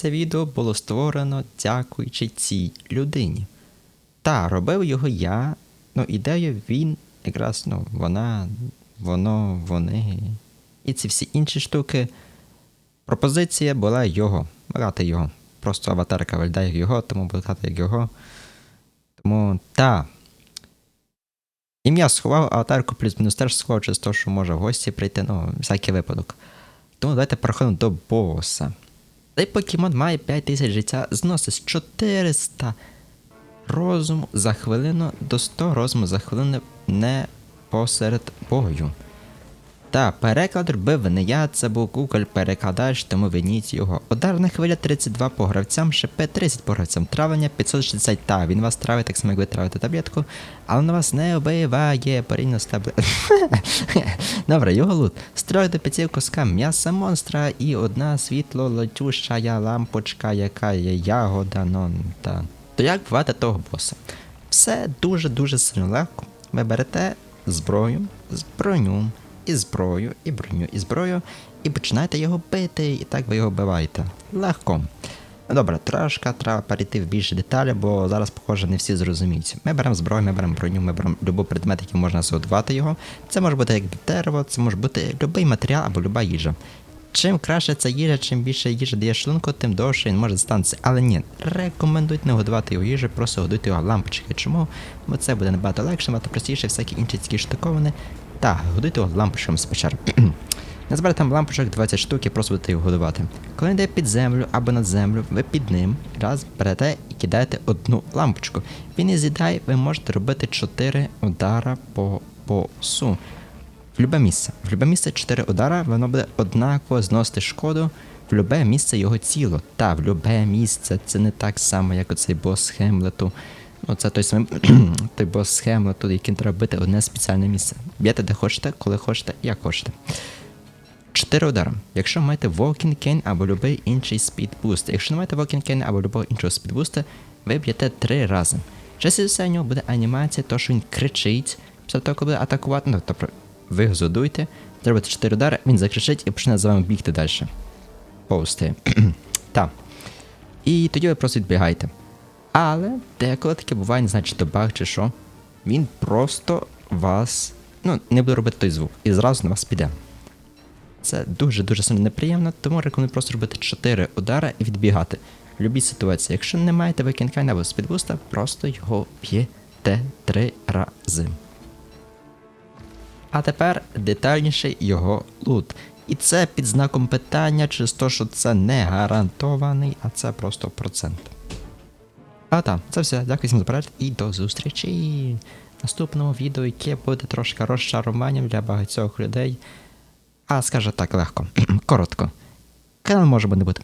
Це відео було створено дякуючи цій людині. Та, робив його я. Ну, ідею він, якраз, ну, вона, воно, вони. І ці всі інші штуки. Пропозиція була його. Грати його. Просто аватарка виглядає як його, тому буду грати як його. Тому та. Ім'я сховав, аватарку плюс-мінус теж сховав через те, що може в гості прийти, ну, всякий випадок. Тому давайте переходимо до боса. Цей покемон має 5000 життя, зносить з 400 розуму за хвилину до 100 розуму за хвилину не посеред бою. Та переклад робив не я, це був Google перекладач, тому виніть його. Ударна хвиля 32 по гравцям, ШП 30 по гравцям, травлення 560 та він вас травить так само, як ви травите таблетку, але на вас не вбиває порівняно з таблет. Добре, його лут. Строй до п'яти кускам м'яса монстра і одна світло летющая лампочка, яка є ягода, ну та. То як бувати того боса? Все дуже-дуже сильно легко. Ви берете зброю, з броню, і зброю, і броню, і зброю, і починаєте його бити, і так ви його вбиваєте. Легко. Добре, трошки треба перейти в більше деталі, бо зараз, похоже, не всі зрозуміють. Ми беремо зброю, ми беремо броню, ми беремо будь-який предмет, який можна зготувати його. Це може бути як дерево, це може бути будь-який матеріал або люба їжа. Чим краще ця їжа, чим більше їжі дає шлунку, тим довше він може станеться. Але ні, рекомендують не годувати його їжею, просто годуйте його лампочки. Чому? Бо це буде набагато легше, набагато простіше, всякі інші такі штуковини. Так, годуйте лампочками спочатку. Назбирайте там лампочок 20 штук і просто будете його годувати. Коли йде під землю або над землю, ви під ним раз берете і кидаєте одну лампочку. Він і з'їдає, ви можете робити 4 удара по босу. В любе місце. В любе місце 4 удара, воно буде однаково зносити шкоду в любе місце його тіло. Та, в любе місце. Це не так само, як оцей бос Хемлету. Ну, це той самий той бос Хемлету, яким треба бити одне спеціальне місце. Б'єте де хочете, коли хочете, як хочете. 4 удара. Якщо маєте Walking Cane або будь-який інший спідбуст. Якщо не маєте Walking Cane або будь-якого іншого спідбуста, ви б'єте 3 рази. За все у нього буде анімація, то що він кричить після того, коли буде атакувати. Ну, тобто ви його задуєте, зробите 4 удари, він закричить і почне за вами бігти далі. Повсти. Так. І тоді ви просто відбігаєте. Але деколи таке буває, не знаю, чи баг, чи що. Він просто вас. Ну, не буде робити той звук. І зразу на вас піде. Це дуже-дуже сильно неприємно, тому рекомендую просто робити 4 удари і відбігати. В любій ситуації. Якщо не маєте викінкайна або спідбуста, просто його б'єте 3 рази. А тепер детальніше його лут. І це під знаком питання через те, що це не гарантований, а це просто процент. А так, це все. Дякую всім за перегляд і до зустрічі в наступному відео, яке буде трошки розчаруванням для багатьох людей. А скажу так легко, коротко. Канал може не бути.